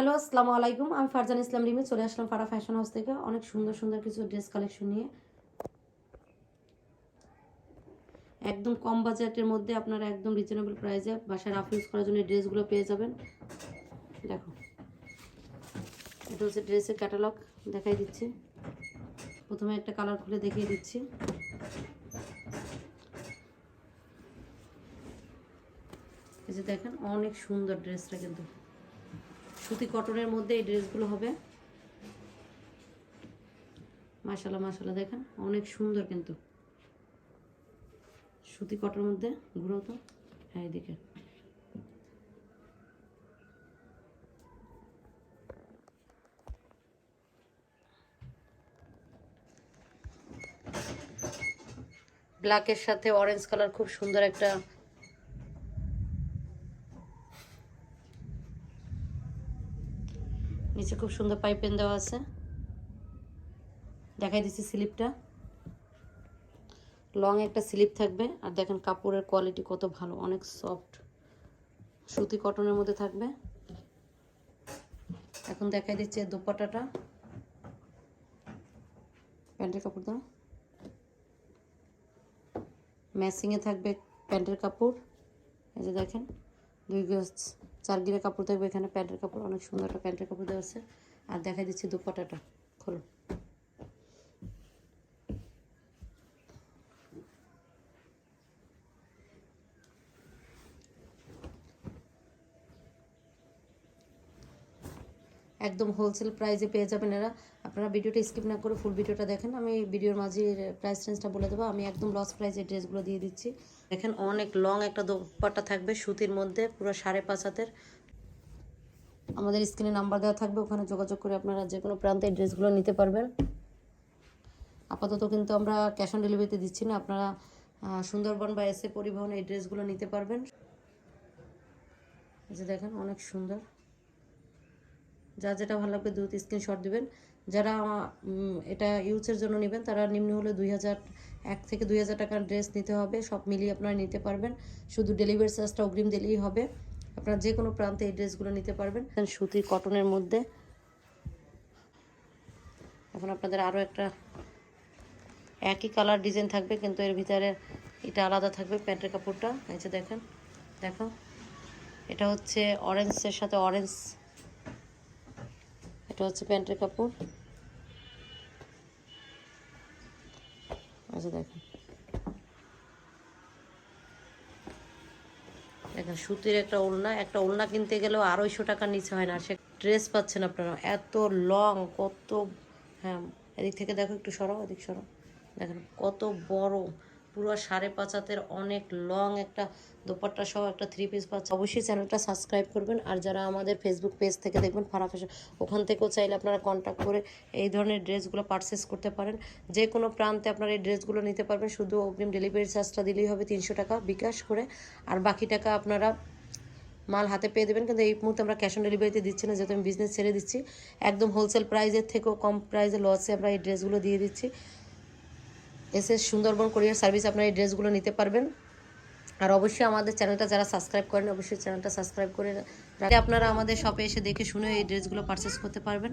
Hello আসসালামু আলাইকুম আমি ফারজান ইসলাম রিমি চলে আসলাম ফারা ফ্যাশন হাউস থেকে অনেক সুন্দর সুন্দর কিছু ড্রেস কালেকশন নিয়ে। একদম কম বাজেটের মধ্যে আপনারা একদম রিজনেবল প্রাইসে বাসায় রাফ ইউজ করার জন্য ড্রেসগুলো পেয়ে যাবেন। দেখো, এটা হচ্ছে ড্রেসের ক্যাটালগ দেখাই দিচ্ছি। প্রথমে একটা কালার খুলে দেখিয়ে দিচ্ছি। এই যে দেখেন, অনেক সুন্দর ড্রেসটা কিন্তু। সুতি কটনের মধ্যে এই ড্রেসগুলো হবে। মাশাল্লাহ মাশাল্লাহ দেখেন, অনেক সুন্দর কিন্তু। সুতি কটনের মধ্যে ঘুরো তো। হ্যাঁ এদিকে ব্ল্যাকের সাথে অরেঞ্জ কালার খুব সুন্দর একটা নিচে খুব সুন্দর পাইপেন দেওয়া আছে। দেখাই দিচ্ছি স্লিপটা। লং একটা স্লিপ থাকবে। আর দেখেন কাপড়ের কোয়ালিটি কত ভালো, অনেক সফট। সুতি কটনের মধ্যে থাকবে। এখন দেখাই দিচ্ছে দোপাটাটা প্যান্টের কাপড় ম্যাচিংয়ে থাকবে প্যান্টের কাপড়। এই যে দেখেন, দুই গজ চার গিরে কাপড় থাকবে এখানে প্যান্টের কাপড়, অনেক সুন্দর একটা প্যান্টের কাপড় দেওয়া আছে। আর দেখা দিচ্ছি দুপাটাটা, খোলো। একদম হোলসেল প্রাইসে পেয়ে যাবেন এরা। আপনারা ভিডিওটা স্কিপ না করে ফুল ভিডিওটা দেখেন। আমি ভিডিওর মাঝে প্রাইস রেঞ্জটা বলে দেবো। আমি একদম লস প্রাইসে ড্রেসগুলো দিয়ে দিচ্ছি। দেখেন অনেক লং একটা দোপাট্টা থাকবে সুতির মধ্যে, পুরো সাড়ে পাঁচ হাতের। আমাদের স্ক্রিনে নাম্বার দেওয়া থাকবে, ওখানে যোগাযোগ করে আপনারা যে কোনো প্রান্তে এই ড্রেসগুলো নিতে পারবেন। আপাতত কিন্তু আমরা ক্যাশ অন ডেলিভারিতে দিচ্ছি না। আপনারা সুন্দরবন বা এসে পরিবহন এই ড্রেসগুলো নিতে পারবেন। যে দেখেন অনেক সুন্দর। যা যেটা ভালো লাগবে দ্রুত স্ক্রিনশট দেবেন। যারা এটা ইউজের জন্য নেবেন, তারা নিম্ন হলে দুই হাজার, এক থেকে দুই হাজার টাকার ড্রেস নিতে হবে। সব মিলিয়ে আপনারা নিতে পারবেন। শুধু ডেলিভারি চার্জটা অগ্রিম দিলেই হবে। আপনারা যে কোনো প্রান্তে এই ড্রেসগুলো নিতে পারবেন। সুতির কটনের মধ্যে এখন আপনাদের আরও একটা একই কালার ডিজাইন থাকবে, কিন্তু এর ভিতরে এটা আলাদা থাকবে প্যান্টের কাপড়টা। এই যে দেখেন, দেখো। এটা হচ্ছে অরেঞ্জের সাথে অরেঞ্জ এটা হচ্ছে প্যান্টের কাপড়। আচ্ছা দেখেন দেখেন, সুতির একটা ওড়না একটা ওড়না কিনতে গেলেও আড়াইশো টাকার নিচে হয় না। সে ড্রেস পাচ্ছেন আপনারা। এত লং, কত হ্যাঁ এদিক থেকে দেখো, একটু সরাও, এদিক সরাও। দেখেন, কত বড়। পুরো সাড়ে পাঁচ হাতের অনেক লং একটা দোপাট্টা সহ একটা থ্রি পিস পাচ্ছে অবশ্যই চ্যানেলটা সাবস্ক্রাইব করবেন। আর যারা আমাদের ফেসবুক পেজ থেকে দেখবেন, ফারা ফ্যাশন ওখান থেকেও চাইলে আপনারা কন্ট্যাক্ট করে এই ধরনের ড্রেসগুলো পারচেস করতে পারেন। যে কোনো প্রান্তে আপনারা এই ড্রেসগুলো নিতে পারবেন। শুধু অগ্রিম ডেলিভারি চার্জটা দিলেই হবে তিনশো টাকা বিকাশ করে। আর বাকি টাকা আপনারা মাল হাতে পেয়ে দেবেন। কিন্তু এই মুহূর্তে আমরা ক্যাশ অন ডেলিভারিতে দিচ্ছি না, যেহেতু আমি বিজনেস ছেড়ে দিচ্ছি। একদম হোলসেল প্রাইসের থেকেও কম প্রাইসে লসে আমরা এই ড্রেসগুলো দিয়ে দিচ্ছি। এসে সুন্দরবন কোরিয়ার সার্ভিস আপনারা এই ড্রেসগুলো নিতে পারবেন। আর অবশ্যই আমাদের চ্যানেলটা যারা সাবস্ক্রাইব করেন, অবশ্যই চ্যানেলটা সাবস্ক্রাইব করে আপনারা আমাদের শপে এসে দেখে শুনে এই ড্রেসগুলো পারচেস করতে পারবেন।